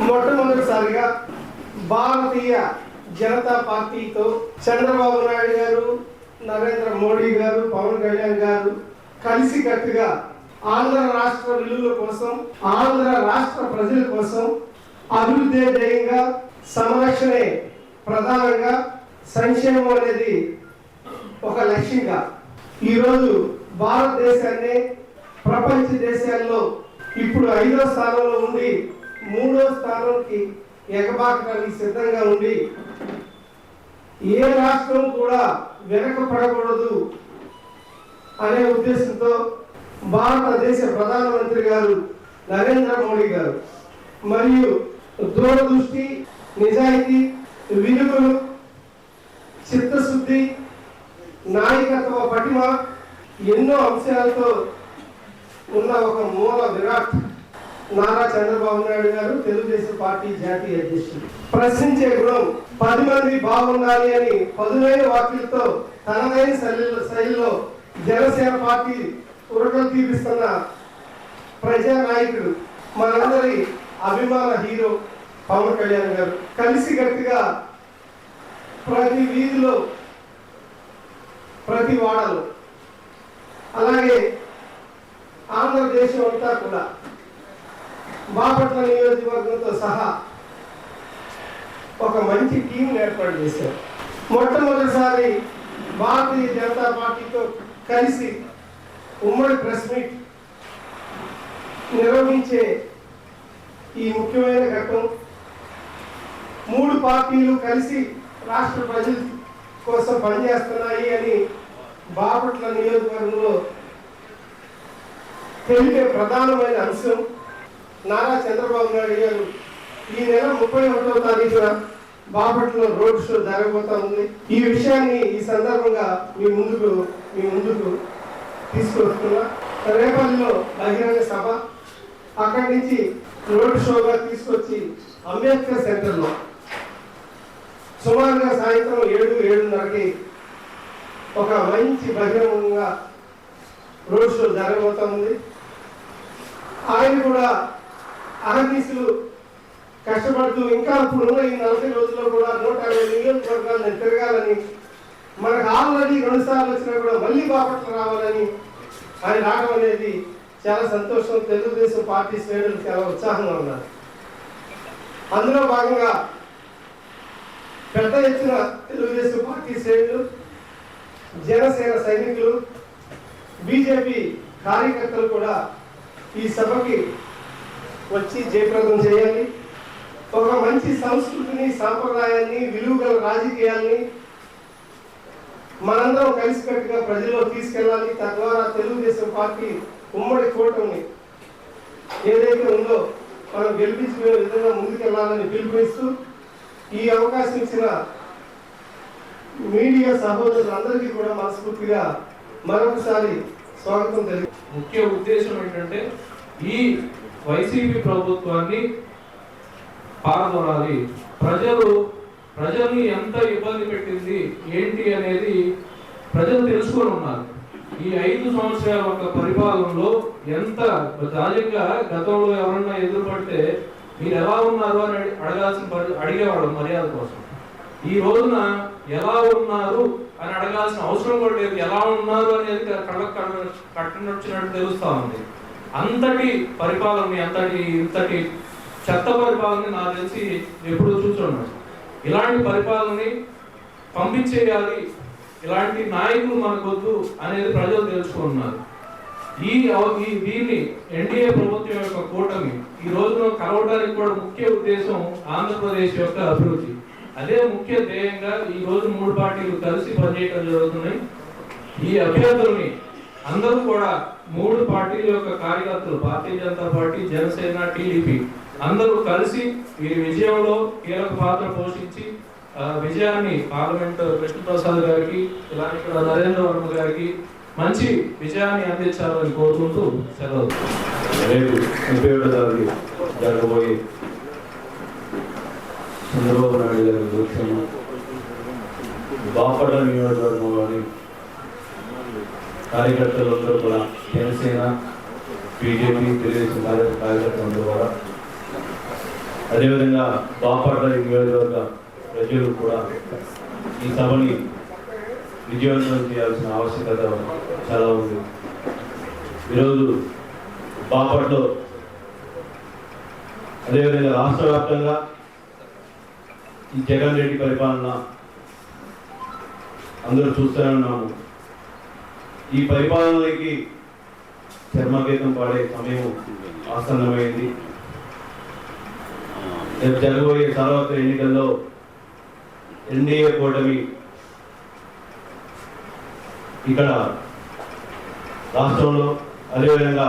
మొట్టమొదటిసారిగా భారతీయ జనతా పార్టీతో చంద్రబాబు నాయుడు గారు నరేంద్ర మోడీ గారు పవన్ కళ్యాణ్ గారు కలిసికట్టుగా ఆంధ్ర రాష్ట్ర విలువల కోసం ఆంధ్ర రాష్ట్ర ప్రజల కోసం అభివృద్ధి ధ్యేయంగా సంరక్షణే ప్రధానంగా సంక్షేమం అనేది ఒక లక్ష్యంగా ఈరోజు భారతదేశాన్ని ప్రపంచ దేశాల్లో ఇప్పుడు ఐదో స్థానంలో ఉండి మూడో స్థానంకి ఎగబాకడానికి సిద్ధంగా ఉండి ఏ రాష్ట్రం కూడా వెనకపడకూడదు అనే ఉద్దేశంతో భారతదేశ ప్రధానమంత్రి గారు నరేంద్ర మోడీ గారు మరియు దూరదృష్టి నిజాయితీ విలువలు చిత్తశుద్ధి నాయకత్వ పటిమ ఎన్నో అంశాలతో ఉన్న ఒక మూల విరాట్ నారా చంద్రబాబు నాయుడు గారు తెలుగుదేశం పార్టీ జాతీయ అధ్యక్షుడు ప్రశ్నించే గుణం పది మంది బాగుండాలి అని పదునైన వాక్యులతో తనదైన శైలిలో శైలిలో జనసేన పార్టీ ఉరకలు తీపిస్తున్న ప్రజా నాయకుడు మనందరి అభిమాన హీరో పవన్ కళ్యాణ్ గారు. కలిసికట్టుగా ప్రతి వీధిలో ప్రతి వాడలో అలాగే ఆంధ్రదేశం అంతా కూడా బాపట్ల నియోజకవర్గంతో సహా ఒక మంచి టీం ఏర్పాటు చేశారు. మొట్టమొదటిసారి భారతీయ జనతా పార్టీతో కలిసి ఉమ్మడి ప్రెస్ మీట్ నిర్వహించే ఈ ముఖ్యమైన ఘట్టం. మూడు పార్టీలు కలిసి రాష్ట్ర ప్రజల కోసం పనిచేస్తున్నాయి అని బాపట్ల నియోజకవర్గంలో తెలిపే ప్రధానమైన అంశం. నారా చంద్రబాబు నాయుడు గారు ఈ నెల ముప్పై ఒకటో తారీఖున బాపట్ల రోడ్ షో జరగబోతా ఉంది ఈ విషయాన్ని ఈ సందర్భంగా మీ ముందుకు మీ ముందుకు తీసుకొస్తున్నా రేపల్లిలో బహిరంగ సభ. అక్కడి నుంచి రోడ్ షోగా తీసుకొచ్చి అంబేద్కర్ సెంటర్లో సుమారుగా సాయంత్రం ఏడు ఏడున్నరకి ఒక మంచి బహిరంగంగా రోడ్ షో జరగబోతా ఉంది ఆయన కూడా అహర్నిశలు కష్టపడుతూ ఇంకా ఇప్పుడున్న ఈ నలభై రోజుల్లో కూడా నూట అరవై నియోజకవర్గాలు నేను తిరగాలని మనకు ఆల్రెడీ రెండు సార్లు వచ్చినా కూడా మళ్ళీ బాపట్ల రావాలని ఆయన రావడం అనేది చాలా సంతోషం. తెలుగుదేశం పార్టీ శ్రేణులు చాలా ఉత్సాహంగా ఉన్నారు. అందులో భాగంగా పెద్ద ఎత్తున తెలుగుదేశం పార్టీ శ్రేణులు జనసేన సైనికులు బీజేపీ కార్యకర్తలు కూడా ఈ సభకి వచ్చి జయప్రదం చేయాలి. ఒక మంచి సంస్కృతిని సాంప్రదాయాన్ని విలువగల రాజకీయాల్ని మనందరం కలిసికట్టుగా ప్రజల్లో తీసుకెళ్ళాలి. తద్వారా తెలుగుదేశం పార్టీ ఉమ్మడి కూటమిని ఏదైతే ఉందో మనం గెలిపించుకునే విధంగా ముందుకెళ్ళాలని పిలుపునిస్తూ ఈ అవకాశం ఇచ్చిన మీడియా సహోదరులందరికీ కూడా మనస్ఫూర్తిగా మరొకసారి స్వాగతం తెలియ ముఖ్య ఉద్దేశం ఏంటంటే ఈ వైసీపీ ప్రభుత్వాన్ని పాల్గొనాలి ప్రజలు ప్రజల్ని ఎంత ఇబ్బంది పెట్టింది ఏంటి అనేది ప్రజలు తెలుసుకొని ఉన్నారు ఈ ఐదు సంవత్సరాల యొక్క పరిపాలనలో ఎంత సహజంగా గతంలో ఎవరన్నా ఎదురుపడితే మీరు ఎలా ఉన్నారు అని అడగాల్సిన అడిగేవాడు మర్యాద కోసం. ఈ రోజున ఎలా ఉన్నారు అని అడగాల్సిన అవసరం కూడా లేదు. ఎలా ఉన్నారు అనేది కళ్ళకు కళ్ళ కట్టినొచ్చినట్టు తెలుస్తా ఉంది. అంతటి పరిపాలన అంతటి ఇంతటి చెత్త పరిపాలనని నాకు తెలిసి ఎప్పుడూ చూస్తున్నాను ఇలాంటి పరిపాలనని పంపించేయాలి ఇలాంటి నాయకులు మనకొద్దు అనేది ప్రజలు తెలుసుకున్నారు ఈ అవ- ఈ దీన్ని ఎన్డీఏ ప్రభుత్వం యొక్క కూటమి ఈ రోజున కలవడానికి కూడా ముఖ్య ఉద్దేశం ఆంధ్రప్రదేశ్ యొక్క అభివృద్ధి. అదే ముఖ్య ధ్యేయంగా ఈ రోజు మూడు పార్టీలు కలిసి పనిచేయడం జరుగుతున్నాయి ఈ అభ్యర్థుల్ని అందరూ కూడా మూడు పార్టీల యొక్క కార్యకర్తలు భారతీయ జనతా పార్టీ జనసేన టీడీపీ అందరూ కలిసి వీరి విజయంలో కీలక పాత్ర పోషించి విజయాన్ని పార్లమెంట్ కృష్ణప్రసాద్ గారికి ఇలా ఇక్కడ నరేంద్ర వర్మ గారికి మంచి విజయాన్ని అందించాలని కోరుకుంటూ సెలవు. రేపు ముప్పై ఒకటో తారీఖు జరగబోయే చంద్రబాబు నాయుడు గారి బాపట్ల నియోజకవర్గంలోని కార్యకర్తలందరూ కూడా బీజేపీ తెలుగుదేశం కార్య- కార్యకర్తలందరూ అదేవిధంగా బాపట్ల నియోజకవర్గ ప్రజలు కూడా ఈ సభని విజయవంతం చేయాల్సిన ఆవశ్యకత చాలా ఉంది. ఈరోజు బాపట్లో అదేవిధంగా రాష్ట్ర వ్యాప్తంగా ఈ జగన్ రెడ్డి పరిపాలన అందరూ చూస్తూనే ఉన్నాము ఈ పరిపాలనకి చర్మగీతం పాడే సమయం ఆసన్నమైంది. రేపు జరగబోయే తర్వాత ఎన్నికల్లో ఎన్డీఏ కూటమి ఇక్కడ రాష్ట్రంలో అదేవిధంగా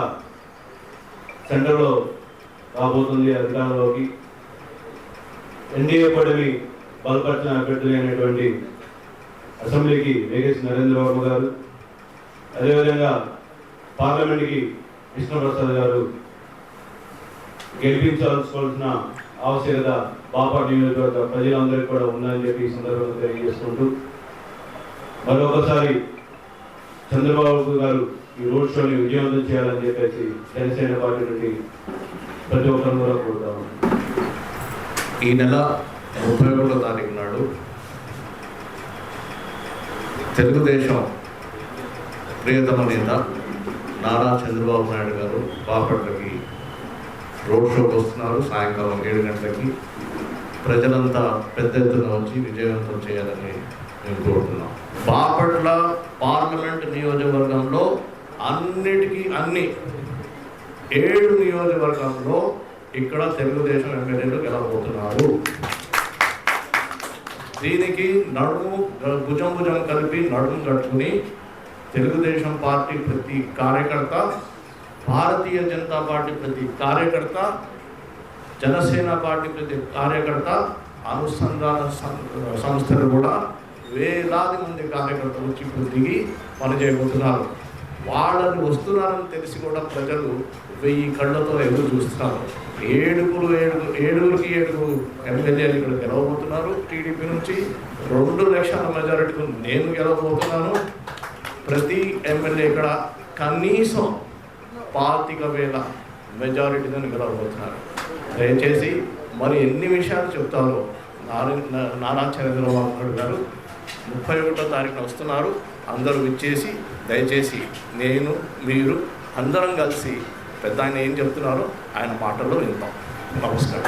సెంటర్లో రాబోతుంది అధికారంలోకి. ఎన్డీఏ కూటమి బలపరిచిన అభ్యర్థులు అనేటువంటి అసెంబ్లీకి వేగేసి నరేంద్రబాబు గారు. అదేవిధంగా పార్లమెంట్కి కృష్ణప్రసాద్ గారు గెలిపించాల్సుకోవాల్సిన ఆవశ్యకత బాపట్ నియోజకవర్గ ప్రజలందరికీ కూడా ఉందని చెప్పి ఈ సందర్భంగా తెలియజేసుకుంటూ మరొకసారి చంద్రబాబు గారు ఈ రోడ్ షోని విజయవంతం చేయాలని చెప్పేసి జనసేన పార్టీ నుండి ప్రతి ఒక్కరిని కూడా కోరుతాము ఈ నెల ముప్పై ఒకటో తారీఖు నాడు తెలుగుదేశం ప్రియతమ నేత నారా చంద్రబాబు నాయుడు గారు బాపట్లకి రోడ్ షోకి వస్తున్నారు. సాయంకాలం ఏడు గంటలకి ప్రజలంతా పెద్ద ఎత్తున వచ్చి విజయవంతం చేయాలని మేము కోరుతున్నాం బాపట్ల పార్లమెంట్ నియోజకవర్గంలో అన్నిటికీ అన్ని ఏడు నియోజకవర్గంలో ఇక్కడ తెలుగుదేశం ఎమ్మెల్యేలు గెలవబోతున్నారు. దీనికి నడుము భుజం భుజం కలిపి నడుము కట్టుకుని తెలుగుదేశం పార్టీ ప్రతి కార్యకర్త భారతీయ జనతా పార్టీ ప్రతి కార్యకర్త జనసేన పార్టీ ప్రతి కార్యకర్త అనుసంధాన సంస్థలు కూడా వేలాది మంది కార్యకర్తలు వచ్చి ఇప్పుడు దిగి పనిచేయబోతున్నారు. వాళ్ళని వస్తున్నారని తెలిసి కూడా ప్రజలు వెయ్యి కళ్ళతో ఎదురు చూస్తున్నారు. ఏడుగురు ఏడుగురు ఏడుగురికి ఏడుగురు ఎమ్మెల్యేలు ఇక్కడ గెలవబోతున్నారు. టీడీపీ నుంచి రెండు లక్షల మెజారిటీతో నేను గెలవబోతున్నాను. ప్రతి ఎమ్మెల్యే ఇక్కడ కనీసం పాతిక వేల మెజారిటీతో గెలవబోతున్నారు. దయచేసి మరి ఎన్ని విషయాలు చెప్తారో నారా నారా చంద్రబాబు నాయుడు గారు ముప్పై ఒకటో తారీఖున వస్తున్నారు. అందరూ విచ్చేసి దయచేసి నేను మీరు అందరం కలిసి పెద్ద ఆయన ఏం చెప్తున్నారో ఆయన మాటల్లో వింటాం నమస్కారం.